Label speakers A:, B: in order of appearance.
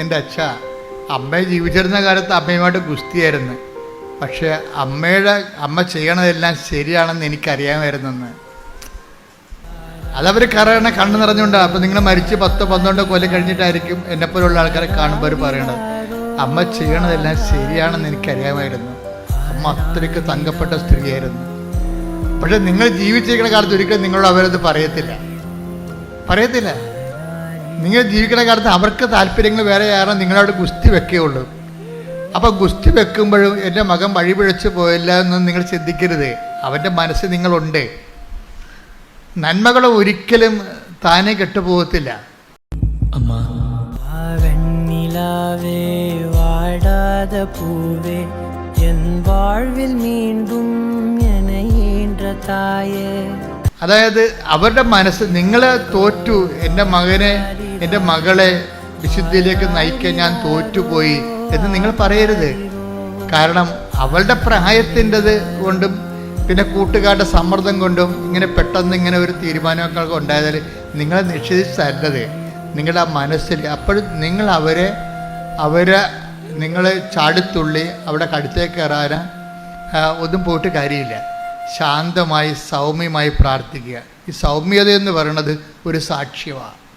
A: എന്റെ അച്ഛ അമ്മ ജീവിച്ചിരുന്ന കാലത്ത് അമ്മയുമായിട്ട് ഗുസ്തിയായിരുന്നു. പക്ഷേ അമ്മയുടെ അമ്മ ചെയ്യണതെല്ലാം ശരിയാണെന്ന് എനിക്കറിയാമായിരുന്നെന്ന്. അതവർ കറയണ കണ്ണു നിറഞ്ഞുകൊണ്ടാണ് അപ്പം നിങ്ങൾ മരിച്ച് പത്ത് പന്ത്രണ്ട് കൊല്ലം കഴിഞ്ഞിട്ടായിരിക്കും എന്നെപ്പോലുള്ള ആൾക്കാരെ കാണുമ്പോൾ പറയണത്. അമ്മ ചെയ്യണതെല്ലാം ശരിയാണെന്ന് എനിക്കറിയാമായിരുന്നു. അമ്മ അത്രയ്ക്ക് തങ്കപ്പെട്ട സ്ത്രീയായിരുന്നു. പക്ഷെ നിങ്ങൾ ജീവിച്ചിരിക്കുന്ന കാലത്ത് ഒരിക്കലും നിങ്ങളോട് അവരത് പറയത്തില്ല. പറയത്തില്ല. നിങ്ങൾ ജീവിക്കുന്ന കാലത്ത് അവർക്ക് താല്പര്യങ്ങൾ വേറെ കാരണം നിങ്ങളവിടെ ഗുസ്തി വെക്കുകയുള്ളൂ അപ്പോൾ ഗുസ്തി വെക്കുമ്പോഴും എന്റെ മകൻ വഴിപിഴച്ച് പോയില്ല എന്ന് നിങ്ങൾ ചിന്തിക്കരുത്. അവന്റെ മനസ്സ് നിങ്ങളുണ്ട്. നന്മകൾ ഒരിക്കലും താനെ കെട്ടുപോകത്തില്ല.
B: അമ്മ.
C: പൂവേ എൻ വാഴ്വിൽ
A: അതായത് അവരുടെ മനസ്സ് നിങ്ങളെ തോറ്റു എന്റെ മകനെ എന്റെ മകളെ വിശുദ്ധിയിലേക്ക് നയിക്കാൻ ഞാൻ തോറ്റുപോയി എന്ന് നിങ്ങൾ പറയരുത്. കാരണം അവളുടെ പ്രായത്തിന്റെത് കൊണ്ടും പിന്നെ കൂട്ടുകാരുടെ സമ്മർദ്ദം കൊണ്ടും ഇങ്ങനെ പെട്ടെന്ന് ഇങ്ങനെ ഒരു തീരുമാനമൊക്കെ ഉണ്ടായതിൽ നിങ്ങളെ നിഷേധിച്ച് തരരുത് നിങ്ങളുടെ ആ മനസ്സിൽ അപ്പോഴും നിങ്ങൾ അവരെ അവരെ നിങ്ങൾ ചാടിത്തുള്ളി അവിടെ കടുത്തേക്ക് കയറാൻ ആ, ഒന്നും പോയിട്ട് കാര്യമില്ല. ശാന്തമായി സൗമ്യമായി പ്രാർത്ഥിക്കുക. ഈ സൗമ്യത എന്ന് പറയുന്നത് ഒരു സാക്ഷ്യമാണ്.